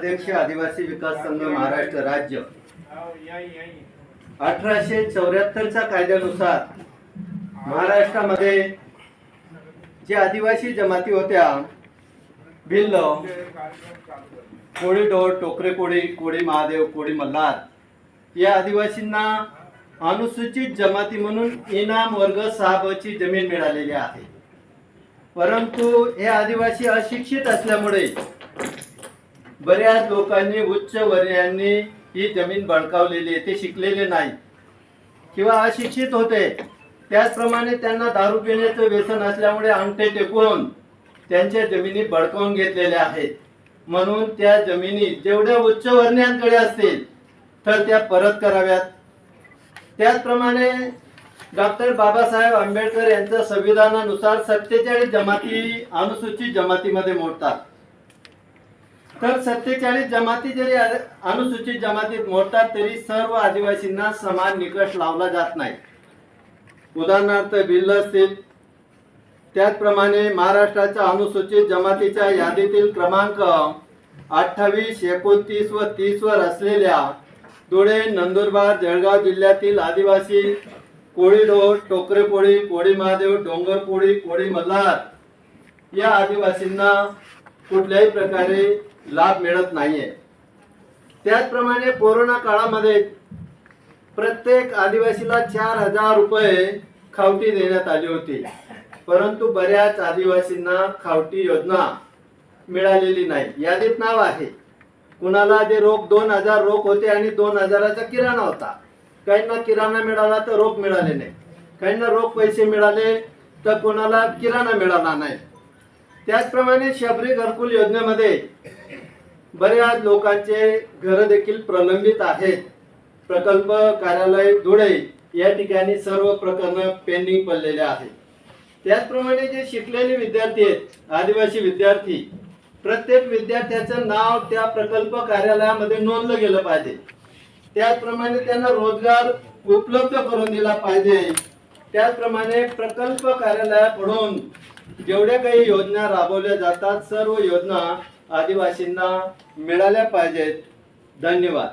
अध्यक्ष आदिवासी विकास संघ महाराष्ट्र राज्य. अठराशे चौऱ्याहत्तरच्या कायद्यानुसार महाराष्ट्रामध्ये जे आदिवासी जमाती होत्या भिल्ल कोळी डोळ टोकरे कोळी कोळी महादेव कोळी मल्हार या आदिवासींना अनुसूचित जमाती म्हणून इनाम वर्ग साहबची जमीन मिळालेली आहे. परंतु हे आदिवासी अशिक्षित असल्यामुळे बऱ्याच लोकांनी उच्च वर्णियांनी ही जमीन बळकावलेली आहे ते शिकलेले नाही. किंवा अशिक्षित होते. त्याचप्रमाणे त्यांना दारू पिण्याचं व्यसन असल्यामुळे अंगठे टेकून त्यांच्या जमिनी बळकावून घेतलेल्या आहेत. म्हणून त्या जमिनी जेवढ्या उच्च वर्ण्यांकडे असतील तर त्या परत कराव्यात. त्याचप्रमाणे डॉक्टर बाबासाहेब आंबेडकर यांच्या संविधानानुसार सत्तेचाळीस जमाती अनुसूचित जमातीमध्ये मोडतात. तर सत्तेचाळीस जमाती जरी अनुसूचित जमातीत मोडतात तरी सर्व आदिवासींना समान निकष लावला जात नाही. उदाहरणार्थ भिल्ल असतील. त्याचप्रमाणे महाराष्ट्राच्या अनुसूचित जमातीच्या यादीतील क्रमांक अठ्ठावीस एकोणतीस व तीस वर असलेल्या धुळे नंदुरबार जळगाव जिल्ह्यातील आदिवासी कोळी टोकरेपोळी कोळी महादेव डोंगरपोळी कोळी मल्हार या आदिवासींना कुठल्याही प्रकारे लाभ मिळत नाहीये. त्याचप्रमाणे कोरोना काळामध्ये प्रत्येक आदिवासीला चार हजार रुपये खावटी देण्यात आली होती. परंतु बऱ्याच आदिवासींना खावटी योजना मिळालेली नाही. यादीत नाव आहे कुणाला जे रोख दोन हजार रोख होते आणि दोन हजाराचा किराणा होता. काहींना किराणा मिळाला तर रोख मिळाले नाही. काहींना रोख पैसे मिळाले तर कोणाला किराणा मिळाला नाही. त्याचप्रमाणे शबरी घरकुल योजनेमध्ये बऱ्याच लोकांचे घर देखील प्रलंबित आहेत. प्रकल्प कार्यालय धुळे या ठिकाणी सर्व प्रकरण पेंडिंग पडलेले आहेत. त्याचप्रमाणे जे शिकलेले विद्यार्थी आहेत आदिवासी विद्यार्थी प्रत्येक विद्यार्थ्याचं नाव त्या प्रकल्प कार्यालयामध्ये नोंदलं गेलं पाहिजे. त्याचप्रमाणे त्यांना रोजगार उपलब्ध करून दिला पाहिजे. त्याचप्रमाणे प्रकल्प कार्यालयाकडून जेवढ्या काही योजना राबवल्या जातात सर्व योजना आदिवासींना मिळाल्या पाहिजेत. धन्यवाद.